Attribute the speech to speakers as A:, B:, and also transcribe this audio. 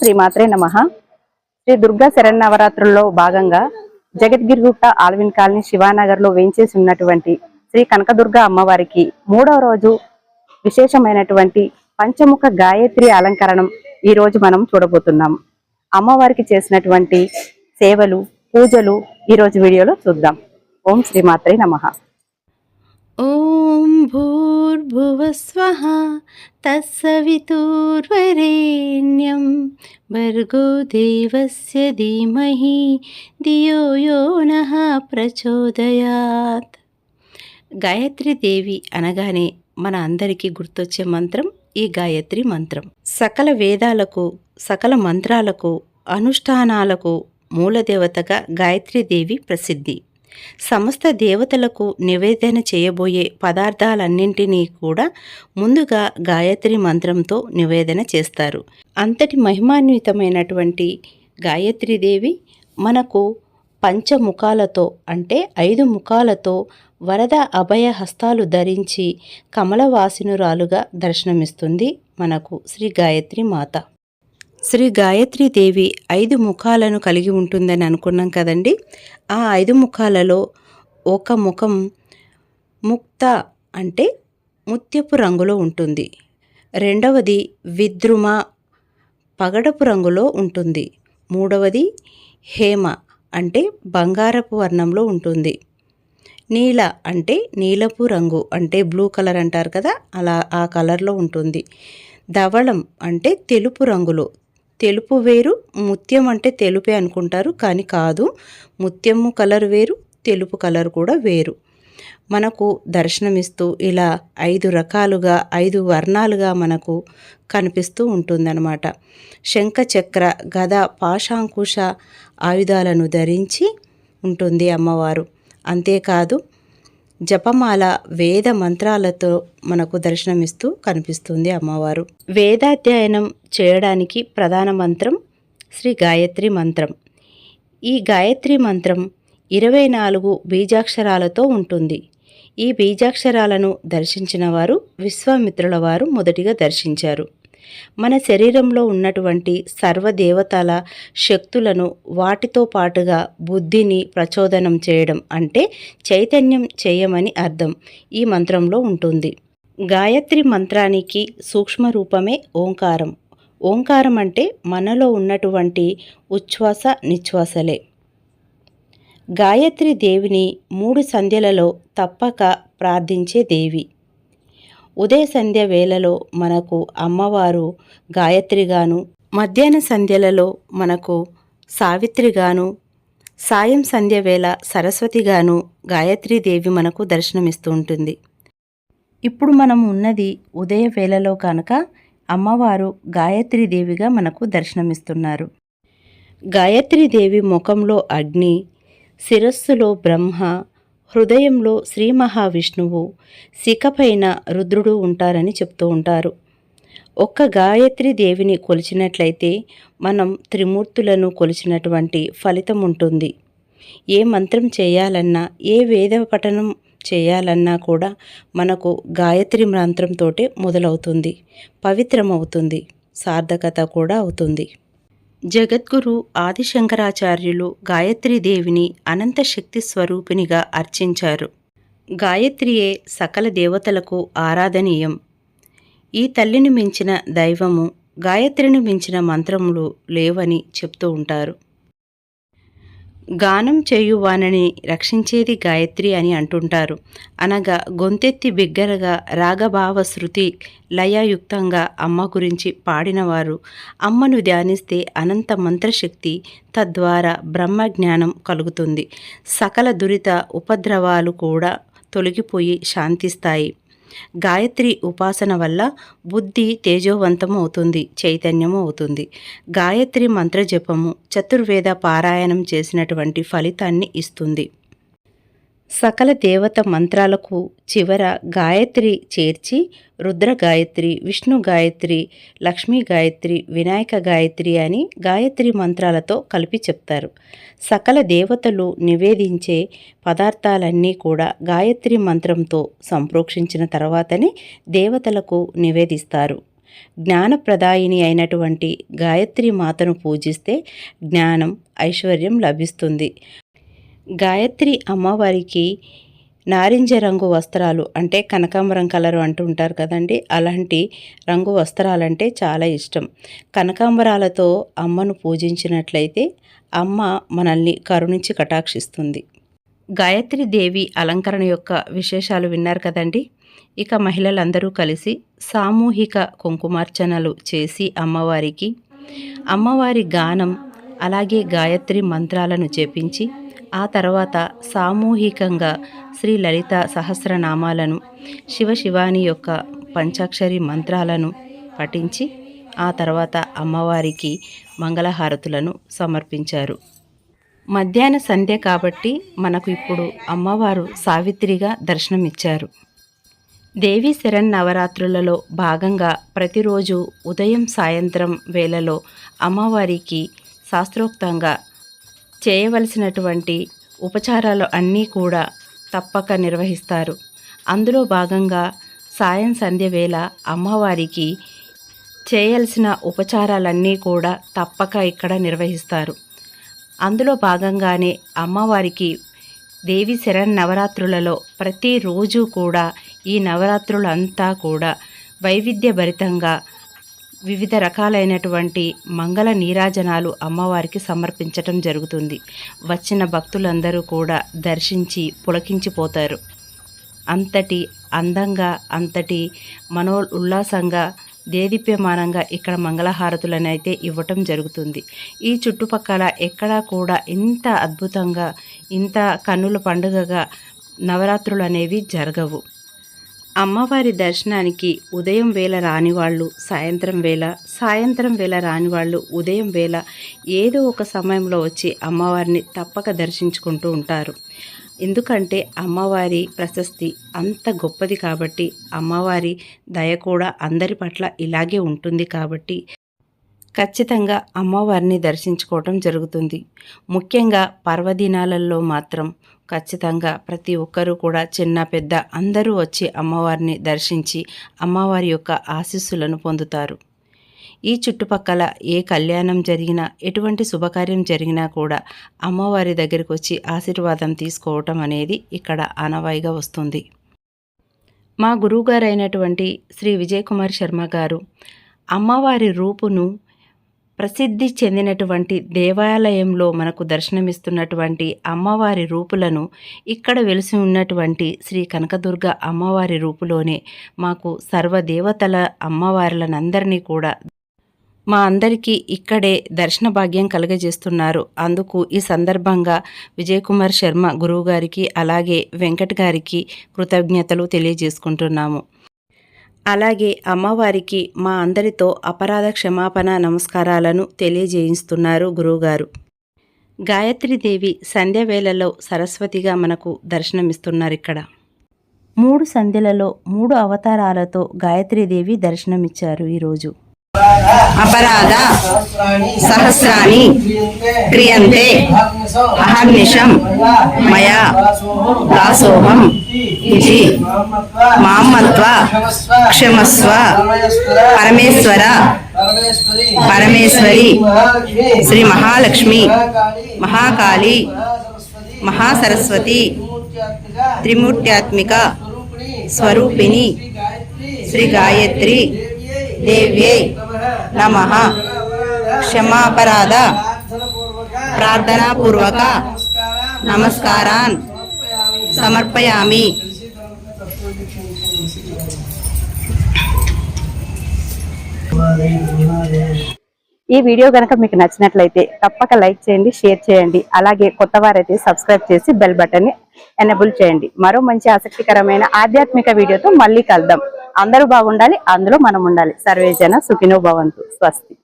A: శ్రీమాత్రే నమ. శ్రీ దుర్గా శరన్నవరాత్రుల్లో భాగంగా జగద్గిరిగుట్ట ఆల్విన్ కాలనీ శివానగర్లో లో ఉన్నటువంటి శ్రీ కనకదుర్గ అమ్మవారికి మూడవ రోజు విశేషమైనటువంటి పంచముఖ గాయత్రి అలంకరణం ఈ రోజు మనం చూడబోతున్నాం. అమ్మవారికి చేసినటువంటి సేవలు పూజలు ఈ రోజు వీడియోలో చూద్దాం. ఓం శ్రీమాత్రే నమ.
B: ఓ भूर्भुवस्वः तत्सवितुर्वरेण्यं भर्गो देवस्य धीमहि धियो यो నః ప్రచోదయాత్ గాయత్రి దేవి అనగానే మన అందరికీ గుర్తొచ్చే మంత్రం ఈ గాయత్రి మంత్రం సకల వేదాలకు సకల మంత్రాలకు అనుష్ఠానాలకు మూలదేవతగా గాయత్రి దేవి ప్రసిద్ధి సమస్త దేవతలకు నివేదన చేయబోయే పదార్థాలన్నింటినీ కూడా ముందుగా గాయత్రి మంత్రంతో నివేదన చేస్తారు. అంతటి మహిమాన్వితమైనటువంటి గాయత్రీదేవి మనకు పంచముఖాలతో అంటే ఐదు ముఖాలతో వరద అభయ హస్తాలు ధరించి కమలవాసినురాలుగా దర్శనమిస్తుంది మనకు శ్రీ గాయత్రి మాత. శ్రీ గాయత్రి దేవి ఐదు ముఖాలను కలిగి ఉంటుందని అనుకున్నాం కదండి. ఆ ఐదు ముఖాలలో ఒక ముఖం ముక్త అంటే ముత్యపు రంగులో ఉంటుంది. రెండవది విద్రుమ పగడపు రంగులో ఉంటుంది. మూడవది హేమ అంటే బంగారపు వర్ణంలో ఉంటుంది. నీల అంటే నీలపు రంగు అంటే బ్లూ కలర్ అంటారు కదా అలా ఆ కలర్లో ఉంటుంది. ధవళం అంటే తెలుపు రంగులో తెలుపు వేరు ముత్యం అంటే తెలుపే అనుకుంటారు కానీ కాదు. ముత్యము కలర్ వేరు తెలుపు కలర్ కూడా వేరు. మనకు దర్శనమిస్తూ ఇలా ఐదు రకాలుగా ఐదు వర్ణాలుగా మనకు కనిపిస్తూ ఉంటుందన్నమాట. శంఖ చక్ర గద పాశాంకుశ ఆయుధాలను ధరించి ఉంటుంది అమ్మవారు. అంతేకాదు జపమాల వేద మంత్రాలతో మనకు దర్శనమిస్తూ కనిపిస్తుంది అమ్మవారు. వేదాధ్యయనం చేయడానికి ప్రధాన మంత్రం శ్రీ గాయత్రి మంత్రం. ఈ గాయత్రి మంత్రం ఇరవై నాలుగు బీజాక్షరాలతో ఉంటుంది. ఈ బీజాక్షరాలను దర్శించిన వారు విశ్వామిత్రుల వారు మొదటిగా దర్శించారు. మన శరీరంలో ఉన్నటువంటి సర్వదేవతల శక్తులను వాటితో పాటుగా బుద్ధిని ప్రచోదనం చేయడం అంటే చైతన్యం చేయమని అర్థం. ఈ మంత్రంలో ఉంటుంది. గాయత్రి మంత్రానికి సూక్ష్మ రూపమే ఓంకారం. ఓంకారం అంటే మనలో ఉన్నటువంటి ఉచ్ఛ్వాస నిశ్వాసలే. గాయత్రి దేవిని మూడు సంధ్యలలో తప్పక ప్రార్థించే దేవి. ఉదయ సంధ్య వేళలో మనకు అమ్మవారు గాయత్రిగాను మధ్యాహ్న సంధ్యలలో మనకు సావిత్రిగాను సాయం సంధ్య వేళ సరస్వతిగాను గాయత్రీదేవి మనకు దర్శనమిస్తూ ఉంటుంది. ఇప్పుడు మనం ఉన్నది ఉదయ వేళలో కనుక అమ్మవారు గాయత్రీదేవిగా మనకు దర్శనమిస్తున్నారు. గాయత్రీదేవి ముఖంలో అగ్ని శిరస్సులో బ్రహ్మ హృదయంలో శ్రీ మహావిష్ణువు శిఖపైన రుద్రుడు ఉంటారని చెప్తూ ఉంటారు. ఒక్క గాయత్రి దేవిని కొలిచినట్లయితే మనం త్రిమూర్తులను కొలిచినటువంటి ఫలితం ఉంటుంది. ఏ మంత్రం చేయాలన్నా ఏ వేద పఠనం చేయాలన్నా కూడా మనకు గాయత్రి మంత్రంతో మొదలవుతుంది. పవిత్రమవుతుంది. సార్థకత కూడా అవుతుంది. జగద్గురు ఆదిశంకరాచార్యులు గాయత్రీదేవిని అనంత శక్తి స్వరూపినిగా అర్చించారు. గాయత్రియే సకల దేవతలకు ఆరాధనీయం. ఈ తల్లిని మించిన దైవము గాయత్రిని మించిన మంత్రములు లేవని చెప్తూ ఉంటారు. గానం చేయువానని రక్షించేది గాయత్రి అని అంటుంటారు. అనగా గొంతెత్తి బిగ్గరగా రాగభావ శృతి లయయుక్తంగా అమ్మ గురించి పాడినవారు. అమ్మను ధ్యానిస్తే అనంత మంత్రశక్తి తద్వారా బ్రహ్మజ్ఞానం కలుగుతుంది. సకల దురిత ఉపద్రవాలు కూడా తొలగిపోయి శాంతిస్తాయి. గాయత్రి ఉపాసన వల్ల బుద్ధి తేజోవంతము అవుతుంది చైతన్యము అవుతుంది గాయత్రి మంత్రజపము చతుర్వేద పారాయణం చేసినటువంటి ఫలితాన్ని ఇస్తుంది. సకల దేవత మంత్రాలకు చివర గాయత్రి చేర్చి రుద్ర గాయత్రి విష్ణు గాయత్రి లక్ష్మీ గాయత్రి వినాయక గాయత్రి అని గాయత్రి మంత్రాలతో కలిపి చెప్తారు. సకల దేవతలు నివేదించే పదార్థాలన్నీ కూడా గాయత్రి మంత్రంతో సంప్రోక్షించిన తర్వాతనే దేవతలకు నివేదిస్తారు. జ్ఞానప్రదాయిని అయినటువంటి గాయత్రి మాతను పూజిస్తే జ్ఞానం ఐశ్వర్యం లభిస్తుంది. గాయత్రి అమ్మవారికి నారింజ రంగు వస్త్రాలు అంటే కనకాంబరం కలరు అంటూ ఉంటారు కదండి. అలాంటి రంగు వస్త్రాలంటే చాలా ఇష్టం. కనకాంబరాలతో అమ్మను పూజించినట్లయితే అమ్మ మనల్ని కరుణించి కటాక్షిస్తుంది. గాయత్రి దేవి అలంకరణ యొక్క విశేషాలు విన్నారు కదండి. ఇక మహిళలందరూ కలిసి సామూహిక కుంకుమార్చనలు చేసి అమ్మవారికి అమ్మవారి గానం అలాగే గాయత్రి మంత్రాలను జపించి ఆ తర్వాత సామూహికంగా శ్రీ లలిత సహస్రనామాలను శివశివాని యొక్క పంచాక్షరి మంత్రాలను పఠించి ఆ తర్వాత అమ్మవారికి మంగళహారతులను సమర్పించారు. మధ్యాహ్న సంధ్య కాబట్టి మనకు ఇప్పుడు అమ్మవారు సావిత్రిగా దర్శనమిచ్చారు. దేవి శరణ్ నవరాత్రులలో భాగంగా ప్రతిరోజు ఉదయం సాయంత్రం వేళలో అమ్మవారికి శాస్త్రోక్తంగా చేయవలసినటువంటి ఉపచారాలు అన్నీ కూడా తప్పక నిర్వహిస్తారు. అందులో భాగంగా సాయం సంధ్య వేళ అమ్మవారికి చేయాల్సిన ఉపచారాలన్నీ కూడా తప్పక ఇక్కడ నిర్వహిస్తారు. అందులో భాగంగానే అమ్మవారికి దేవి శరణ్ నవరాత్రులలో ప్రతిరోజు కూడా ఈ నవరాత్రులంతా కూడా వైవిధ్యభరితంగా వివిధ రకాలైనటువంటి మంగళ నీరాజనాలు అమ్మవారికి సమర్పించటం జరుగుతుంది. వచ్చిన భక్తులందరూ కూడా దర్శించి పులకించిపోతారు. అంతటి అందంగా అంతటి మనో ఉల్లాసంగా దేదీప్యమానంగా ఇక్కడ మంగళహారతులను అయితే ఇవ్వటం జరుగుతుంది. ఈ చుట్టుపక్కల ఎక్కడా కూడా ఇంత అద్భుతంగా ఇంత కన్నుల పండుగగా నవరాత్రులు అనేవి జరగవు. అమ్మవారి దర్శనానికి ఉదయం వేళ రాని వాళ్ళు సాయంత్రం వేళ సాయంత్రం వేళ రాని వాళ్ళు ఉదయం వేళ ఏదో ఒక సమయంలో వచ్చి అమ్మవారిని తప్పక దర్శించుకుంటూ ఉంటారు. ఎందుకంటే అమ్మవారి ప్రశస్తి అంత గొప్పది కాబట్టి అమ్మవారి దయ కూడా అందరి పట్ల ఇలాగే ఉంటుంది కాబట్టి ఖచ్చితంగా అమ్మవారిని దర్శించుకోవటం జరుగుతుంది. ముఖ్యంగా పర్వదినాలలో మాత్రం ఖచ్చితంగా ప్రతి ఒక్కరూ కూడా చిన్న పెద్ద అందరూ వచ్చి అమ్మవారిని దర్శించి అమ్మవారి యొక్క ఆశీస్సులను పొందుతారు. ఈ చుట్టుపక్కల ఏ కళ్యాణం జరిగినా ఎటువంటి శుభకార్యం జరిగినా కూడా అమ్మవారి దగ్గరికి వచ్చి ఆశీర్వాదం తీసుకోవటం అనేది ఇక్కడ ఆనవాయిగా వస్తుంది. మా గురువుగారైనటువంటి శ్రీ విజయకుమార్ శర్మ గారు అమ్మవారి రూపును ప్రసిద్ధి చెందినటువంటి దేవాలయంలో మనకు దర్శనమిస్తున్నటువంటి అమ్మవారి రూపులను ఇక్కడ వెలిసి ఉన్నటువంటి శ్రీ కనకదుర్గ అమ్మవారి రూపులోనే మాకు సర్వదేవతల అమ్మవార్లనందరినీ కూడా మా అందరికీ ఇక్కడే దర్శన భాగ్యం కలుగజేస్తున్నారు. అందుకు ఈ సందర్భంగా విజయకుమార్ శర్మ గురువు గారికి అలాగే వెంకట్ గారికి కృతజ్ఞతలు తెలియజేసుకుంటున్నాము. అలాగే అమ్మవారికి మా అందరితో అపరాధ క్షమాపణ నమస్కారాలను తెలియజేయిస్తున్నారు గురువుగారు. గాయత్రీదేవి సంధ్యవేళలో సరస్వతిగా మనకు దర్శనమిస్తున్నారు ఇక్కడ. మూడు సంధ్యలలో మూడు అవతారాలతో గాయత్రీదేవి దర్శనమిచ్చారు ఈరోజు. అపరాధ సహస్రాన్ని క్రియంతే అహర్నిషం మయా దాసోహం ఇది మామత్వ క్షమస్వ పరమేశ్వర పరమేశ్వరి శ్రీ మహాలక్ష్మి మహాకాళి మహాసరస్వతి త్రిమూర్త్యాత్మిక స్వరూపిణి శ్రీ గాయత్రి దేవ్యై नम। क्षमापराध। प्रार्थना नमस्कार समर्पयामी।
A: ఈ వీడియో కనుక మీకు నచ్చినట్లయితే తప్పక లైక్ చేయండి షేర్ చేయండి. అలాగే కొత్త వారైతే సబ్స్క్రైబ్ చేసి బెల్ బటన్ని ఎనబుల్ చేయండి. మరో మంచి ఆసక్తికరమైన ఆధ్యాత్మిక వీడియోతో మళ్ళీ కలుద్దాం. అందరూ బాగుండాలి అందులో మనం ఉండాలి. సర్వేజన సుఖినో భవంతు. స్వస్తి.